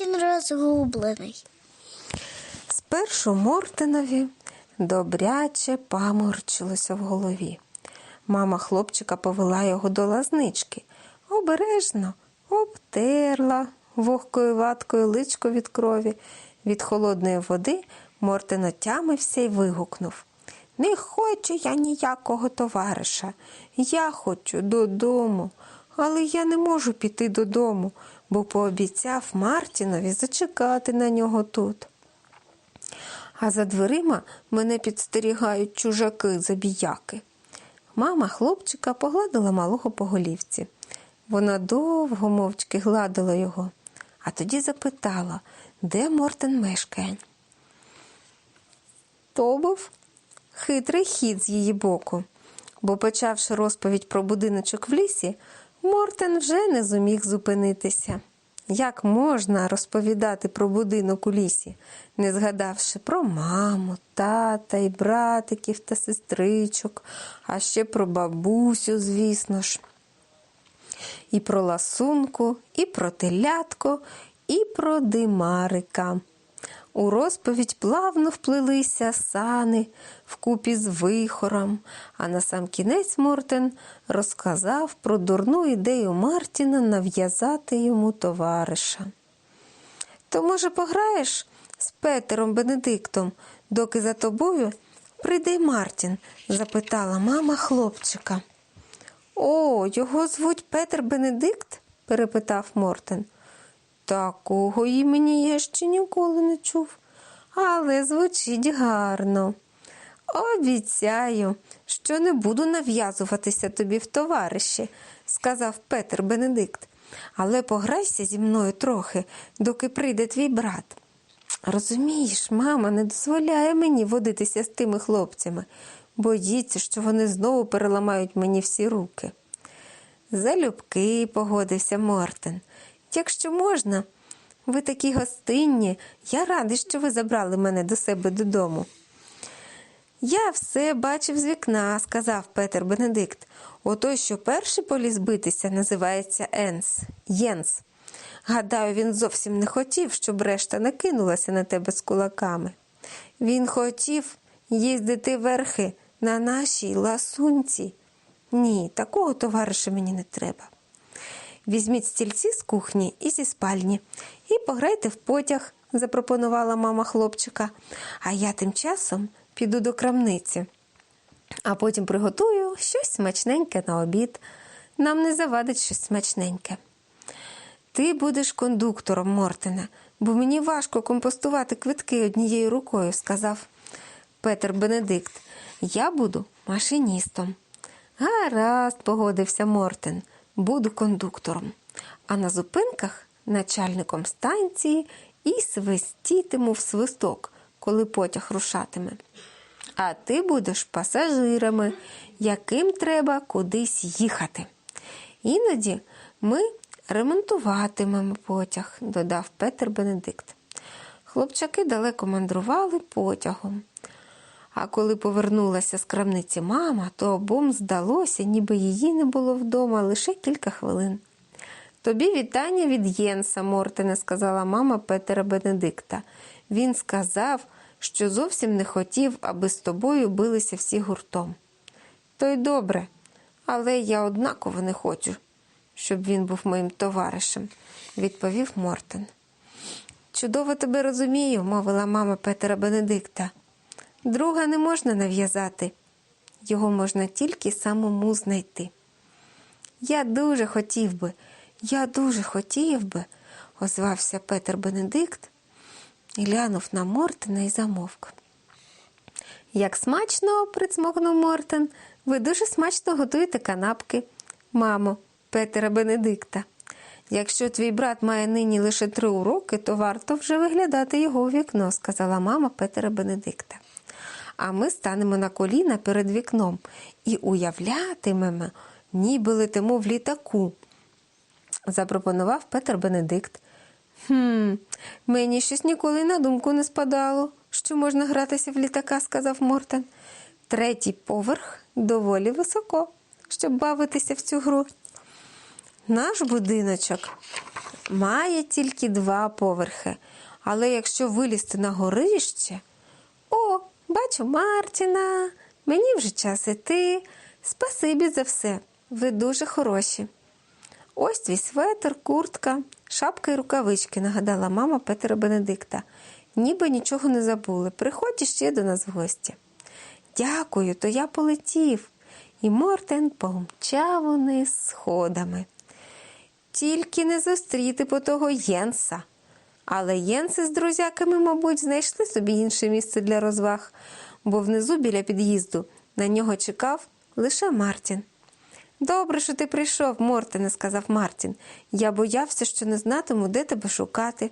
Мартін розгублений. Спершу Мортинові добряче паморчилося в голові. Мама хлопчика повела його до лазнички, обережно обтерла вогкою ваткою личко від крові. Від холодної води Мортин отямився і вигукнув. Не хочу я ніякого товариша. Я хочу додому, але я не можу піти додому, бо пообіцяв Мартінові зачекати на нього тут. А за дверима мене підстерігають чужаки забіяки. Мама хлопчика погладила малого по голівці. Вона довго мовчки гладила його, а тоді запитала, де Мортен мешкає. То був хитрий хід з її боку, бо, почавши розповідь про будиночок в лісі, Мортен вже не зуміг зупинитися. Як можна розповідати про будинок у лісі, не згадавши про маму, тата і братиків та сестричок, а ще про бабусю, звісно ж, і про ласунку, і про телятко, і про димарика. У розповідь плавно вплилися сани вкупі з вихором, а на сам кінець Мортен розказав про дурну ідею Мартіна нав'язати йому товариша. То, може, пограєш з Петером Бенедиктом, доки за тобою прийде Мартін? запитала мама хлопчика. О, його звуть Петер Бенедикт? перепитав Мортен. Такого імені я ще ніколи не чув, але звучить гарно. Обіцяю, що не буду нав'язуватися тобі в товариші, сказав Петер Бенедикт, але пограйся зі мною трохи, доки прийде твій брат. Розумієш, мама не дозволяє мені водитися з тими хлопцями, боїться, що вони знову переламають мені всі руки. Залюбки погодився Мортен. Якщо можна, ви такі гостинні, я радий, що ви забрали мене до себе додому. Я все бачив з вікна, сказав Петер Бенедикт. Отой, що перший поліз битися, називається Енс Єнс. Гадаю, він зовсім не хотів, щоб решта не кинулася на тебе з кулаками. Він хотів їздити верхи на нашій ласунці. Ні, такого товариша мені не треба. Візьміть стільці з кухні і зі спальні і пограйте в потяг, запропонувала мама хлопчика. А я тим часом піду до крамниці, а потім приготую щось смачненьке на обід. Нам не завадить щось смачненьке. Ти будеш кондуктором, Мортине, бо мені важко компостувати квитки однією рукою, сказав Петер Бенедикт. Я буду машиністом. Гаразд, погодився Мортен, буду кондуктором, а на зупинках начальником станції і свистітиму в свисток, коли потяг рушатиме. А ти будеш пасажирами, яким треба кудись їхати. Іноді ми ремонтуватимемо потяг, додав Петер Бенедикт. Хлопчаки далеко мандрували потягом. А коли повернулася з крамниці мама, то обом здалося, ніби її не було вдома лише кілька хвилин. Тобі вітання від Єнса, Мортене, сказала мама Петера Бенедикта. Він сказав, що зовсім не хотів, аби з тобою билися всі гуртом. То й добре, але я однаково не хочу, щоб він був моїм товаришем, відповів Мортен. Чудово тебе розумію, мовила мама Петера Бенедикта. Друга не можна нав'язати, його можна тільки самому знайти. Я дуже хотів би, я дуже хотів би, озвався Петер Бенедикт і глянув на Мортена і замовк. Як смачно, прицмокнув Мортен, ви дуже смачно готуєте канапки, мамо, Петера Бенедикта. Якщо твій брат має нині лише три уроки, то варто вже виглядати його у вікно, сказала мама Петера Бенедикта. А ми станемо на коліна перед вікном і уявлятимемо, ніби летимо в літаку, запропонував Петер Бенедикт. Хм, мені щось ніколи на думку не спадало, що можна гратися в літака, сказав Мортен. Третій поверх доволі високо, щоб бавитися в цю гру. Наш будиночок має тільки два поверхи. Але якщо вилізти на горище, бачу Мартіна, мені вже час іти. Спасибі за все. Ви дуже хороші. Ось твій светр, куртка, шапка і рукавички, нагадала мама Петера Бенедикта. Ніби нічого не забули. Приходь іще до нас в гості. Дякую, то я полетів. І Мортен помчав униз сходами. Тільки не зустріти по того Єнса. Але Єнси з друзяками, мабуть, знайшли собі інше місце для розваг, бо внизу біля під'їзду на нього чекав лише Мартін. Добре, що ти прийшов, Мортене, сказав Мартін. Я боявся, що не знатиму, де тебе шукати.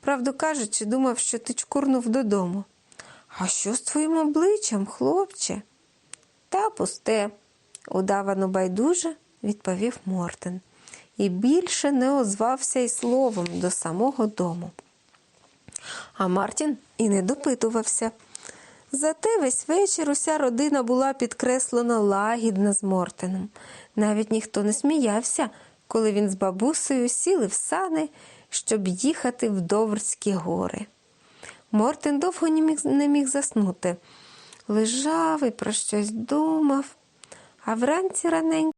Правду кажучи, думав, що ти чкурнув додому. А що з твоїм обличчям, хлопче? Та пусте, удавано байдуже, відповів Мортен, і більше не озвався й словом до самого дому. А Мартін і не допитувався. Зате весь вечір уся родина була підкреслено лагідна з Мортеном. Навіть ніхто не сміявся, коли він з бабусею сіли в сани, щоб їхати в Доврські гори. Мортен довго не міг, не міг заснути. Лежав і про щось думав, а вранці раненько